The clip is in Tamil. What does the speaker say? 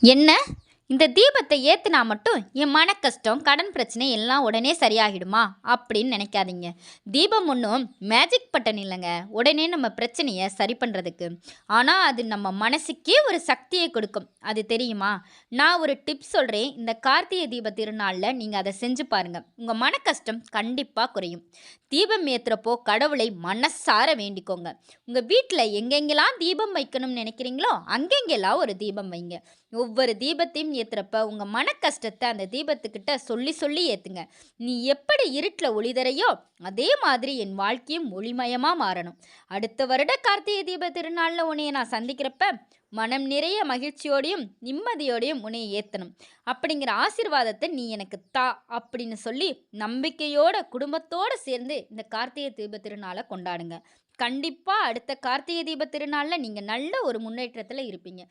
என்ன? இந்த தீபத்தை ஏற்றுனா மட்டும் என் மன கஷ்டம் கடன் பிரச்சனை எல்லாம் உடனே சரியாகிடுமா? அப்படின்னு நினைக்காதீங்க. தீபம் ஒன்றும் மேஜிக் பட்டன் இல்லைங்க. உடனே நம்ம பிரச்சனையை சரி பண்ணுறதுக்கு ஆனால் அது நம்ம மனசுக்கே ஒரு சக்தியை கொடுக்கும். அது தெரியுமா? நான் ஒரு டிப்ஸ் சொல்கிறேன் இந்த கார்த்திகை தீப திருநாளில் நீங்கள் அதை செஞ்சு பாருங்கள் உங்கள் மன கஷ்டம் கண்டிப்பாக குறையும். தீபம் ஏற்றுறப்போ கடவுளை மனசார வேண்டிக்கோங்க. உங்கள் வீட்டில் எங்கெங்கெல்லாம் தீபம் வைக்கணும்னு நினைக்கிறீங்களோ அங்கெங்கெல்லாம் ஒரு தீபம் வைங்க. ஒவ்வொரு தீபத்தையும் ஏற்றுறப்ப உங்கள் மன கஷ்டத்தை அந்த தீபத்துக்கிட்ட சொல்லி சொல்லி ஏற்றுங்க நீ எப்படி இருட்டில் ஒளிதரையோ அதே மாதிரி என் வாழ்க்கையும் ஒளிமயமாக மாறணும். அடுத்த வருட கார்த்திகை தீப திருநாளில் உன்னைய நான் சந்திக்கிறப்ப மனம் நிறைய மகிழ்ச்சியோடையும் நிம்மதியோடையும் உன்னை ஏற்றணும் அப்படிங்கிற ஆசீர்வாதத்தை நீ எனக்கு தா அப்படின்னு சொல்லி நம்பிக்கையோட குடும்பத்தோடு சேர்ந்து இந்த கார்த்திகை தீப திருநாளை கொண்டாடுங்க. கண்டிப்பாக அடுத்த கார்த்திகை தீப திருநாளில் நீங்கள் நல்ல ஒரு முன்னேற்றத்தில் இருப்பீங்க.